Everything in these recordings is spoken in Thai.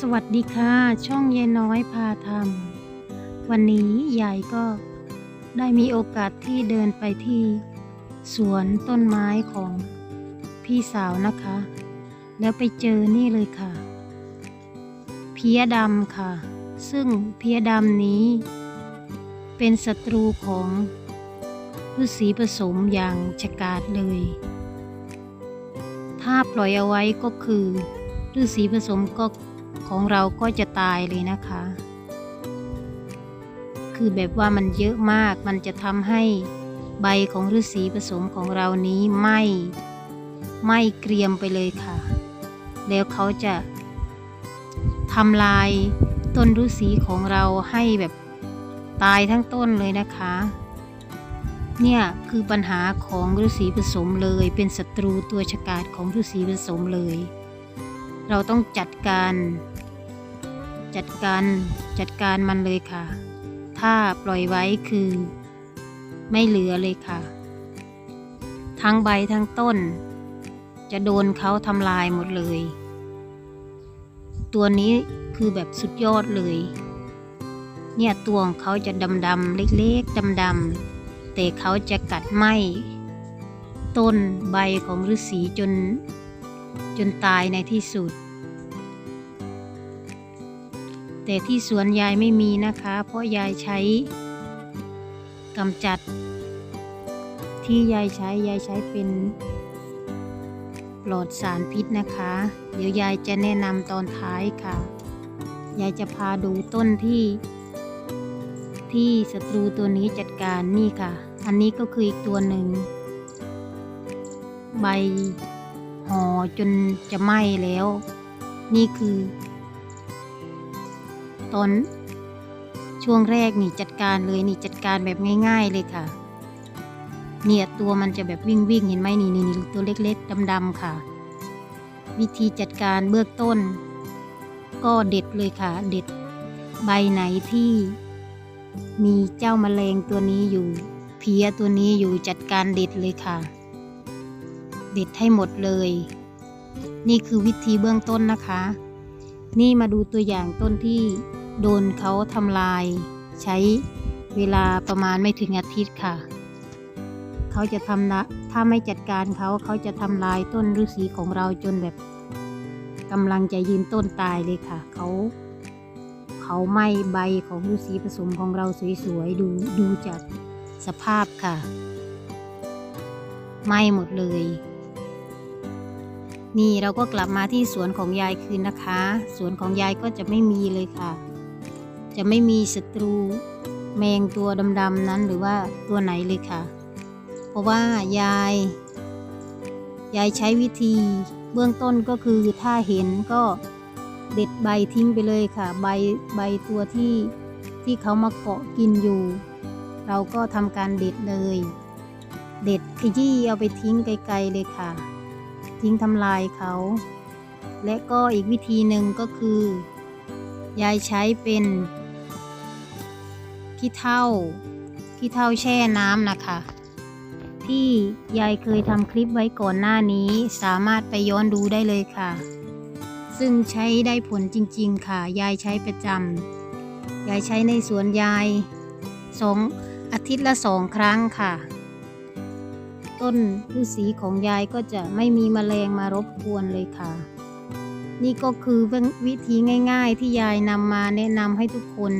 สวัสดีค่ะ ช่องยายน้อยพาทำวันนี้ยายก็ได้มีโอกาสที่เดินไปที่ สวนต้นไม้ของพี่สาวนะคะ แล้วไปเจอนี่เลยค่ะ เพียดำค่ะ ซึ่งเพียดำนี้ เป็นศัตรูของฤาษีผสมอย่างฉกาจเลย ถ้าปล่อยเอาไว้ก็คือฤาษีผสมก็ ของเราก็จะตายเลยนะคะ คือแบบว่ามันเยอะมาก มันจะทำให้ใบของฤาษีผสมของเรานี้ไหม้ไหม้เกรียมไปเลยค่ะ แล้วเขาจะทำลายต้นฤาษีของเราให้แบบตายทั้งต้นเลยนะคะ เนี่ยคือปัญหาของฤาษีผสมเลย เป็นศัตรูตัวฉกาจของฤาษีผสมเลย เราต้องจัดการ จัดการจัดการมันเลยค่ะ ถ้าปล่อยไว้คือ ไม่เหลือเลยค่ะ ทั้งใบทั้งต้น จะโดนเขาทำลายหมดเลย ตัวนี้คือแบบสุดยอดเลย เนี่ยตัวของเขาจะดำๆเล็กๆดำๆแต่เขาจะกัดไหมต้นใบของฤาษีจน จนตายในที่สุด แต่ที่สวนยายไม่มีนะคะ เพราะยายใช้กำจัด ที่ยายใช้ยายใช้เป็นปลอดสารพิษนะคะ เดี๋ยวยายจะแนะนำตอนท้ายค่ะ ยายจะพาดูต้นที่ ที่ศัตรูตัวนี้จัดการนี่ค่ะ อันนี้ก็คืออีกตัวหนึ่งใบ ห่อจนจะไหม้แล้ว นี่คือ ตอนช่วงแรกนี่จัดการเลยนี่จัดการแบบง่าย ๆเลยค่ะ เนี่ยตัวมันจะแบบวิ่งวิ่งเห็นไหมนี่นี่นี่ตัวเล็กๆดำๆค่ะ วิธีจัดการเบื้องต้น ก็เด็ดเลยค่ะ เด็ดใบไหนที่มีเจ้าแมลงตัวนี้อยู่เพียตัวนี้อยู่จัดการเด็ดเลยค่ะ เด็ดให้หมดเลย นี่คือวิธีเบื้องต้นนะคะ นี่มาดูตัวอย่างต้นที่โดนเขาทำลาย ใช้เวลาประมาณไม่ถึงอาทิตย์ค่ะ เขาจะทำนะถ้าไม่จัดการเขาเขาจะทำลายต้นฤาษีของเราจนแบบกำลังจะยืนต้นตายเลยค่ะ เขา เขาไหม้ใบของฤาษีผสมของเราสวยๆดูดูจากสภาพค่ะไหม้หมดเลย นี่เราก็กลับมาที่สวนของยายคืนนะคะ สวนของยายก็จะไม่มีเลยค่ะ จะไม่มีศัตรูแมงตัวดำๆนั้นหรือว่าตัวไหนเลยค่ะ เพราะว่ายาย ยายใช้วิธีเบื้องต้นก็คือถ้าเห็นก็เด็ดใบทิ้งไปเลยค่ะ ใบใบตัวที่ที่เขามาเกาะกินอยู่ เราก็ทำการเด็ดเลย เด็ดขยี้เอาไปทิ้งไกลๆเลยค่ะ ทิ้งทำลายเขา และก็อีกวิธีหนึ่งก็คือ ยายใช้เป็นขี้เถ้าขี้เถ้าแช่น้ำนะคะ ที่ยายเคยทำคลิปไว้ก่อนหน้านี้สามารถไปย้อนดูได้เลยค่ะ ซึ่งใช้ได้ผลจริง ๆ ค่ะ ยายใช้ประจำยายใช้ในสวนยายสองอาทิตย์ละสองครั้งค่ะ ต้นฤาษีของยายก็จะไม่มีแมลงมารบกวนเลยค่ะ นี่ก็คือวิธีง่ายๆ ที่ยายนำมาแนะนำให้ทุกคน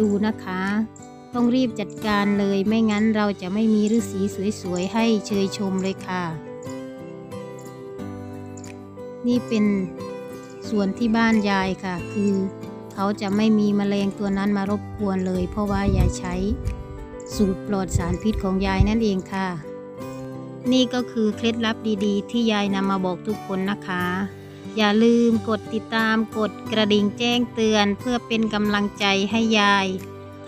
ดูนะคะ ต้องรีบจัดการเลยไม่งั้นเราจะไม่มีฤาษีสวยๆ ให้เชยชมเลยค่ะ นี่เป็นสวนที่บ้านยายค่ะ คือเขาจะไม่มีแมลงตัวนั้นมารบกวนเลย เพราะว่ายายใช้สูตรปลอดสารพิษของยายนั่นเองค่ะ นี่ก็คือเคล็ดลับดีๆ ที่ยายนำมาบอกทุกคนนะคะ อย่าลืมกดติดตามกดกระดิ่งแจ้งเตือน เพื่อเป็นกำลังใจให้ยาย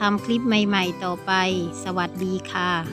ทำคลิปใหม่ๆต่อไป สวัสดีค่ะ